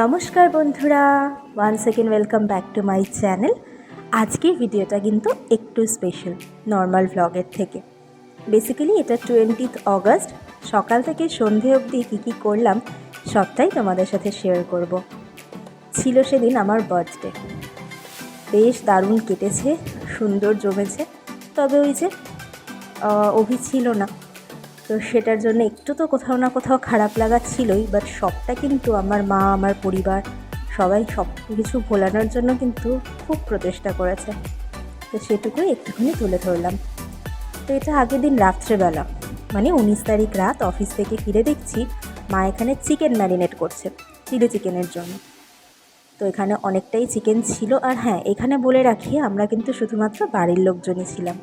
নমস্কার বন্ধুরা one second welcome back to my channel আজকে ভিডিওটা কিন্তু একটু স্পেশাল নর্মাল ভ্লগের থেকে। বেসিক্যালি এটা টোয়েন্টিথ অগস্ট সকাল থেকে সন্ধে অবধি কী কী করলাম, সবটাই তোমাদের সাথে শেয়ার করব। ছিল সেদিন আমার বার্থডে বেশ দারুণ কেটেছে, সুন্দর জমেছে, তবে ওই যে অভি ছিল না। তো সেটার জন্য একটু তো কোথাও না কোথাও খারাপ লাগা ছিলই বাট সবটা কিন্তু আমার মা, আমার পরিবার, সবাই সব কিছু ভোলানোর জন্য কিন্তু খুব প্রচেষ্টা করেছে। তো সেটুকুই একটুখানি তুলে ধরলাম। তো এটা আগের দিন রাত্রেবেলা মানে উনিশ তারিখ রাত অফিস থেকে ফিরে দেখছি মা এখানে চিকেন ম্যারিনেট করছে, চিলি চিকেনের জন্য। তো এখানে অনেকটাই চিকেন ছিল, আর হ্যাঁ এখানে বলে রাখি আমরা কিন্তু শুধুমাত্র বাড়ির লোকজনই ছিলাম।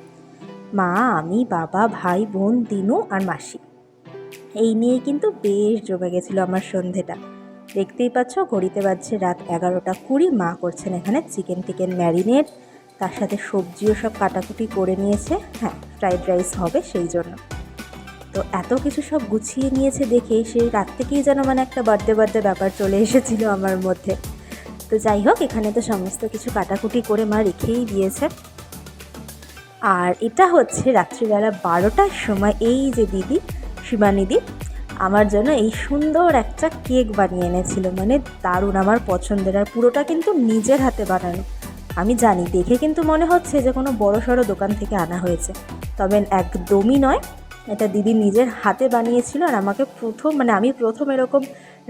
মা, আমি বাবা, ভাই, বোন, দিনু আর মাসি। এই নিয়ে কিন্তু বেশ জমে গেছিল আমার সন্ধেটা। দেখতেই পাচ্ছ, ঘড়িতে বাজছে রাত এগারোটা কুড়ি। মা করছেন এখানে চিকেন টিকেন ম্যারিনেট। তার সাথে সবজিও সব কাটাকুটি করে নিয়েছে। হ্যাঁ ফ্রাইড রাইস হবে সেই জন্য। তো এত কিছু সব গুছিয়ে নিয়েছে দেখে সেই রাত থেকেই যেন মানে একটা বার্থডে বার্থডে ব্যাপার চলে এসেছিল আমার মধ্যে। তো যাই হোক, এখানে তো সমস্ত কিছু কাটাকুটি করে মা রেখেই দিয়েছে। আর এটা হচ্ছে রাত্রিবেলা বারোটার সময়। এই যে দিদি শিবানিদি আমার জন্য এই সুন্দর একটা কেক বানিয়ে এনেছিল। মানে দারুণ, আমার পছন্দের। আর পুরোটা কিন্তু নিজের হাতে বানানো। আমি জানি, দেখে কিন্তু মনে হচ্ছে যে কোনো বড় সড়ো দোকান থেকে আনা হয়েছে। তবে একদমই নয় এটা দিদি নিজের হাতে বানিয়েছিল আর আমাকে প্রথম মানে আমি প্রথম এরকম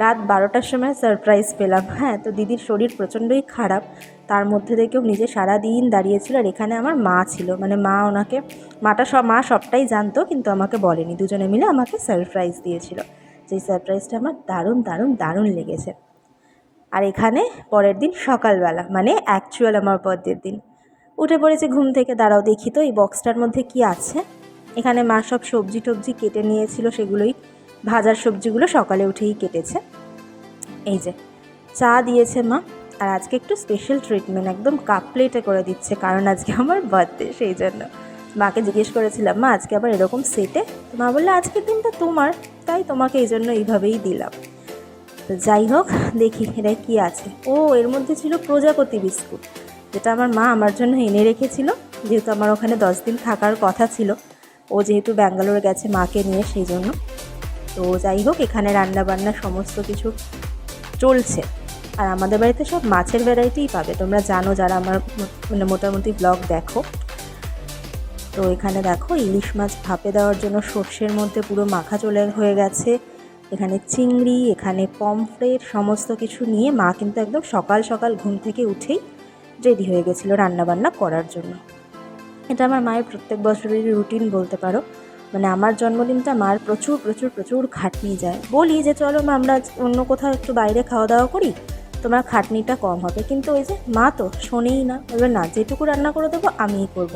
রাত বারোটার সময় সারপ্রাইজ পেলাম। হ্যাঁ তো দিদির শরীর প্রচণ্ডই খারাপ। তার মধ্যে থেকেও নিজে সারা দিন দাঁড়িয়েছিল আর এখানে আমার মা ছিল। মানে মা ওনাকে মাটা সব মা সবটাই জানতো, কিন্তু আমাকে বলেনি। দুজনে মিলে আমাকে সারপ্রাইজ দিয়েছিল। যেই সারপ্রাইজটা আমার দারুণ দারুণ দারুণ লেগেছে। আর এখানে পরের দিন সকালবেলা মানে অ্যাকচুয়াল আমার বার্থডের দিন। উঠে পড়েছে ঘুম থেকে, দাঁড়াও দেখি তো এই বক্সটার মধ্যে কি আছে। এখানে মা সব সবজি টবজি কেটে নিয়েছিল সেগুলোই। ভাজার সবজিগুলো সকালে উঠেই কেটেছে। এই যে, চা দিয়েছে মা। আর আজকে একটু স্পেশাল ট্রিটমেন্ট একদম কাপ প্লেটে করে দিচ্ছে, কারণ আজকে আমার বার্থডে সেই জন্য। মাকে জিজ্ঞেস করেছিলাম, মা, আজকে আবার এরকম সেটে মা বলল আজকের দিনটা তোমার, তাই তোমাকে এই জন্য এইভাবেই দিলাম। তো যাই হোক, দেখি এটা কি আছে। ও, এর মধ্যে ছিল প্রজাপতি বিস্কুট, যেটা আমার মা আমার জন্য এনে রেখেছিল। যেহেতু আমার ওখানে দশ দিন থাকার কথা ছিল ও যেহেতু ব্যাঙ্গালোরে গেছে মাকে নিয়ে সেই জন্য। তো যাই হোক, এখানে রান্না বান্না সমস্ত কিছু চলছে। আর আমাদের বাড়িতে সব মাছের ভ্যারাইটিই পাবে। তোমরা জানো যারা আমার মানে মোটামুটি ব্লগ দেখো। তো এখানে দেখো, ইলিশ মাছ ভাপে দেওয়ার জন্য সর্ষের মধ্যে পুরো মাখা চলে হয়ে গেছে। এখানে চিংড়ি, এখানে পমফ্রেট, সমস্ত কিছু নিয়ে মা কিন্তু একদম সকাল সকাল ঘুম থেকে উঠেই রেডি হয়ে গেছিল রান্নাবান্না করার জন্য। এটা আমার মায়ের প্রত্যেক বছরের রুটিন বলতে পারো। মানে আমার জন্মদিনটা মার প্রচুর প্রচুর প্রচুর খাটনি যায়। বলি যে, চলো মা, আমরা অন্য কোথাও একটু বাইরে খাওয়া দাওয়া করি, তোমার খাটনিটা কম হবে। কিন্তু ওই যে মা তো শোনেই না। বলবে, না, যেটুকু রান্না করে দেবো, আমিই করব।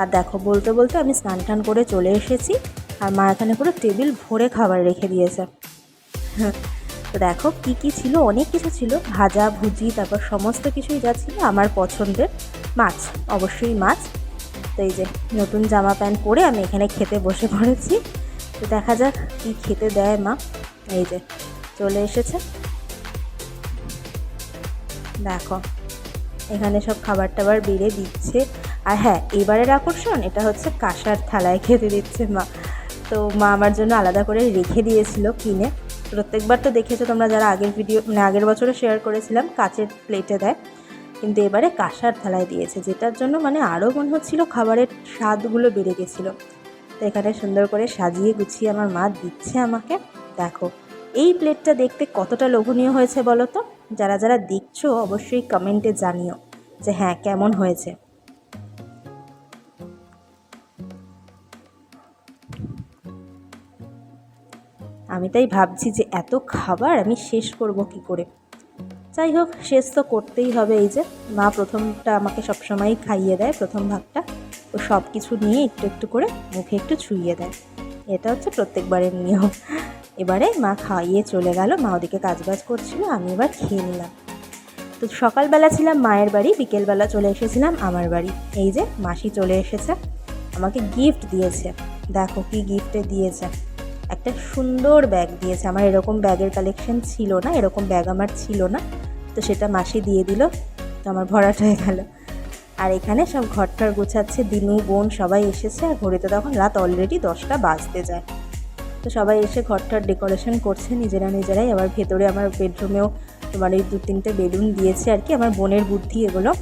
আর দেখো, বলতে বলতে আমি স্নান টান করে চলে এসেছি। আর মা এখানে পুরো টেবিল ভরে খাবার রেখে দিয়েছে। তো দেখো, কী কী ছিল? অনেক কিছু ছিল। ভাজা, ভুজি, তারপর সমস্ত কিছুই যা ছিল আমার পছন্দের। মাছ, অবশ্যই মাছ। তো এই যে নতুন জামা প্যান্ট পরে আমি এখানে খেতে বসে পড়েছি। তো দেখা যাক কী খেতে দেয় মা। এই যে চলে এসেছে। দেখো, এখানে সব খাবার টাবার বেড়ে দিচ্ছে। আর হ্যাঁ এবারের আকর্ষণ এটা হচ্ছে কাঁসার থালায় খেতে দিচ্ছে মা। তো মা আমার জন্য আলাদা করে রেখে দিয়েছিল কিনে। প্রত্যেকবার তো দেখেছ তোমরা যারা আগের ভিডিও মানে আগের বছরে শেয়ার করেছিলাম, কাচের প্লেটে দেয়। কিন্তু এবারে কাঁসার থালায় দিয়েছে, যেটার জন্য মানে আরও মনে হচ্ছিল খাবারের স্বাদগুলো বেড়ে গেছিল। তো এখানে সুন্দর করে সাজিয়ে গুছিয়ে আমার মা দিচ্ছে আমাকে। দেখো, এই প্লেটটা দেখতে কতটা লোভনীয় হয়েছে বলো তো? যারা যারা দেখছ অবশ্যই কমেন্টে জানিও যে হ্যাঁ কেমন হয়েছে। আমি তাই ভাবছি যে এত খাবার আমি শেষ করব কি করে? যাই হোক, শেষ তো করতেই হবে এই যে। মা প্রথমটা আমাকে সবসময়ই খাইয়ে দেয়, প্রথম ভাগটা ও সব কিছু নিয়ে একটু একটু করে মুখে একটু ছুঁয়ে দেয়। এটা হচ্ছে প্রত্যেকবারের নিয়ম। এবারে মা খাইয়ে চলে গেল, মা ওদিকে কাজবাজ করছিল, আমি এবার খেয়ে নিলাম। তো সকালবেলা ছিলাম মায়ের বাড়ি, বিকেলবেলা চলে এসেছিলাম আমার বাড়ি। এই যে মাসি চলে এসেছে, আমাকে গিফট দিয়েছে। দেখো কি গিফটে দিয়েছে। একটা সুন্দর ব্যাগ দিয়েছে। আমার এরকম ব্যাগের কালেকশন ছিল না, এরকম ব্যাগ আমার ছিল না। তো সেটা মাসি দিয়ে দিল, তো আমার ভরাট হয়ে গেল। আর এখানে সব ঘরটার গোছাচ্ছে, দিনু, বোন সবাই এসেছে। আর ঘড়িতে তখন রাত অলরেডি দশটা বাজতে যায়। তো সবাই এসে ঘরটার ডেকোরেশন করছে, নিজেরা নিজেরাই। আবার ভেতরে আমার বেডরুমেও তোমার এই দু তিনটে বেলুন দিয়েছে আর কি, আমার বোনের বুদ্ধি এগুলো।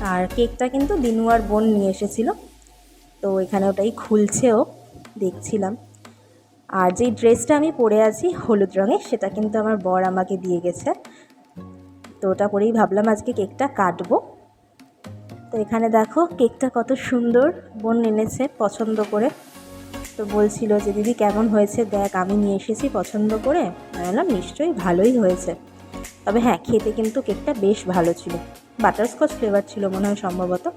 আর কেকটা কিন্তু দিনু আর বোন নিয়ে এসেছিল। তো এখানে ওটাই খুলছেও দেখছিলাম। আর যেই ড্রেসটা আমি পরে আছি হলুদ রঙের, সেটা কিন্তু আমার বর আমাকে দিয়ে গেছে। তো ওটা পরেই ভাবলাম আজকে কেকটা কাটবো। তো এখানে দেখো কেকটা কত সুন্দর বোন এনেছে পছন্দ করে। তো বলছিল যে, দিদি, কেমন হয়েছে? দেখ, আমি নিয়ে এসেছি পছন্দ করে। আমি বললাম, নিশ্চয়ই ভালোই হয়েছে। তবে হ্যাঁ খেতে কিন্তু কেকটা বেশ ভালো ছিল। বাটারস্কচ ফ্লেভার ছিল মনে হয় সম্ভবত।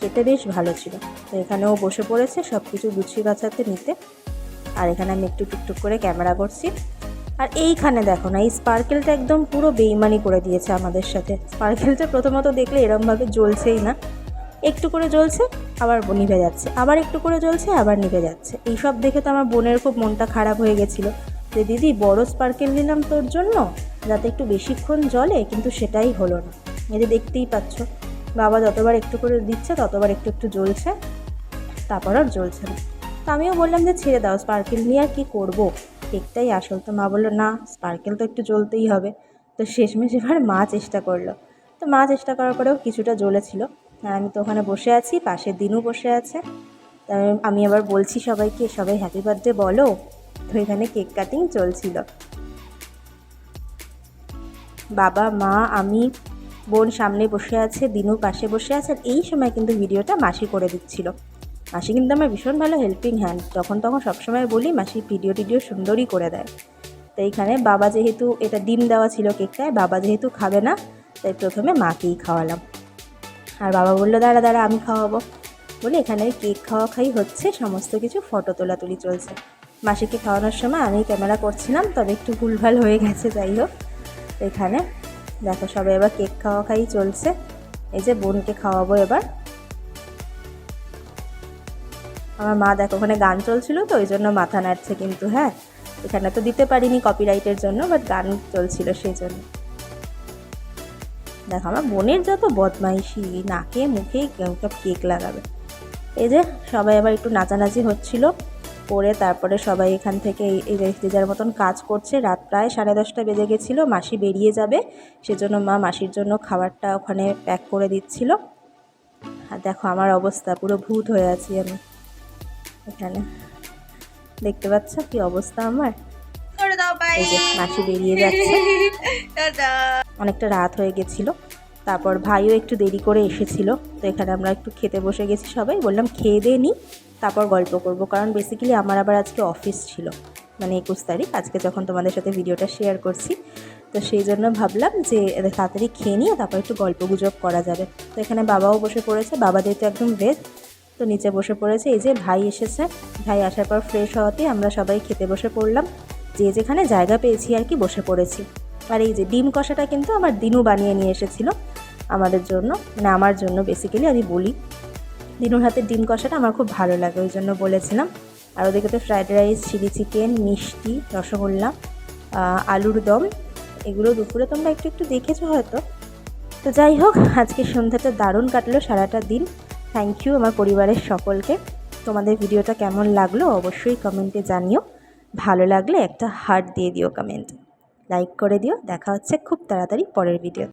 খেতে বেশ ভালো ছিল। তো এখানেও বসে পড়েছে সব কিছু গুছিয়ে গাছাতে নিতে। আর এখানে আমি একটু টুকটুক করে ক্যামেরা করছি। আর এইখানে দেখো না, এই স্পার্কেলটা একদম পুরো বেইমানি করে দিয়েছে আমাদের সাথে। স্পার্কেলটা প্রথমত দেখলে এরমভাবে জ্বলছেই না। একটু করে জ্বলছে, আবার নিভে যাচ্ছে। আবার একটু করে জ্বলছে, আবার নিভে যাচ্ছে। এইসব দেখে তো আমার বোনের খুব মনটা খারাপ হয়ে গেছিল যে, দিদি, বড় স্পার্কেল নিলাম তোর জন্য, যাতে একটু বেশিক্ষণ জ্বলে, কিন্তু সেটাই হলো না। যে দেখতেই পাচ্ছ, বাবা যতবার একটু করে দিচ্ছে, ততবার একটু একটু জ্বলছে, তারপর আর জ্বলছে না। তো আমিও বললাম যে ছেড়ে দাও স্পার্কেল নিয়ে আর কী করব? কেকটাই আসল তো মা বলল, না স্পার্কেল তো একটু জ্বলতেই হবে। তো শেষমেশ এবার মা চেষ্টা করল। তো মা চেষ্টা করার পরেও কিছুটা জ্বলেছিল। আর আমি তো ওখানে বসে আছি, পাশের দিনও বসে আছে। আমি আবার বলছি সবাইকে, সবাই হ্যাপি বার্থডে বলো? তো এখানে কেক কাটিং চলছিল। বাবা, মা, আমি, বোন সামনে বসে আছে, দিনু পাশে বসে আছে, আর এই সময় কিন্তু ভিডিওটা মাসি করে দিচ্ছিল। মাসি কিন্তু আমার ভীষণ ভালো হেল্পিং হ্যান্ড তখন তখন সবসময় বলি, মাসি ভিডিও টিডিও সুন্দরই করে দেয়। তো এইখানে বাবা যেহেতু, এটা ডিম দেওয়া ছিল কেকটায়, বাবা যেহেতু খাবে না, তাই প্রথমে মাকেই খাওয়ালাম। আর বাবা বলল, দাঁড়া দাঁড়া, আমি খাওয়াবো। বলে, এখানে কেক খাওয়া খাই হচ্ছে, সমস্ত কিছু ফটো তোলাতুলি চলছে। মাসিকে খাওয়ানোর সময় আমি ক্যামেরা করছিলাম, তবে একটু ভুলভাল হয়ে গেছে, যাই হোক। এখানে দেখো, সবাই এবার কেক খাওয়া খাই চলছে। এই যে বোনকে খাওয়াবো এবার। আমার মা দেখো, ওখানে গান চলছিল তো, ওই জন্য মাথা নাড়ছে কিন্তু হ্যাঁ। এখানে তো দিতে পারিনি কপিরাইটের জন্য বাট গান চলছিল সেই জন্য। দেখো, আমার বোনের যত বদমাইশি, নাকে, মুখে সব কেক লাগাবে। এই যে, সবাই আবার একটু নাচানাচি হচ্ছিল। করে তারপরে সবাই এখান থেকে এই- যে যার মতন কাজ করছে, রাত প্রায় সাড়ে দশটা বেজে গেছিল, মাসি বেরিয়ে যাবে। সেজন্য মা মাসির জন্য খাবারটা ওখানে প্যাক করে দিচ্ছিল। আর দেখো, আমার অবস্থা, পুরো ভূত হয়ে আছি আমি। এখানে দেখতে পাচ্ছ কি অবস্থা আমার? মাসি বেরিয়ে যাচ্ছে। অনেকটা রাত হয়ে গেছিল তারপর ভাইও একটু দেরি করে এসেছিল তো এখানে আমরা একটু খেতে বসে গেছি সবাই। বললাম খেয়ে দিয়ে নিই তারপর গল্প করব কারণ বেসিক্যালি আমার আবার আজকে অফিস ছিল মানে একুশ তারিখ। আজকে যখন তোমাদের সাথে ভিডিওটা শেয়ার করছি তো সেই জন্য ভাবলাম যে এদের তাড়াতাড়ি খেয়ে নিয়ে তারপর একটু গল্প গুজব করা যাবে। তো এখানে বাবাও বসে পড়েছে বাবাদের তো একদম ভেজ তো নিচে বসে পড়েছে। এই যে ভাই এসেছে। ভাই আসার পর ফ্রেশ হওয়াতে আমরা সবাই খেতে বসে পড়লাম। যে যেখানে জায়গা পেয়েছি আর কি বসে পড়েছি। আর এই যে ডিম কষাটা কিন্তু আমার দিনু বানিয়ে নিয়ে এসেছিল আমাদের জন্য। মানে আমার জন্য বেসিক্যালি আমি বলি। দিনুর হাতের ডিম কষাটা আমার খুব ভালো লাগে, ওই জন্য বলেছিলাম। আর ওদিকে তো ফ্রাইড রাইস চিলি চিকেন মিষ্টি, রসগোল্লা আলুর দম, এগুলো দুপুরে তোমরা একটু একটু দেখেছ হয়তো। তো যাই হোক, আজকে সন্ধ্যাটা দারুণ কাটলো সারাটা দিন। থ্যাংক ইউ আমার পরিবারের সকলকে। তোমাদের ভিডিওটা কেমন লাগল অবশ্যই কমেন্টে জানিও। ভালো লাগলে একটা হার্ট দিয়ে দিও কমেন্ট লাইক করে দিও। দেখা হচ্ছে খুব তাড়াতাড়ি পরের ভিডিও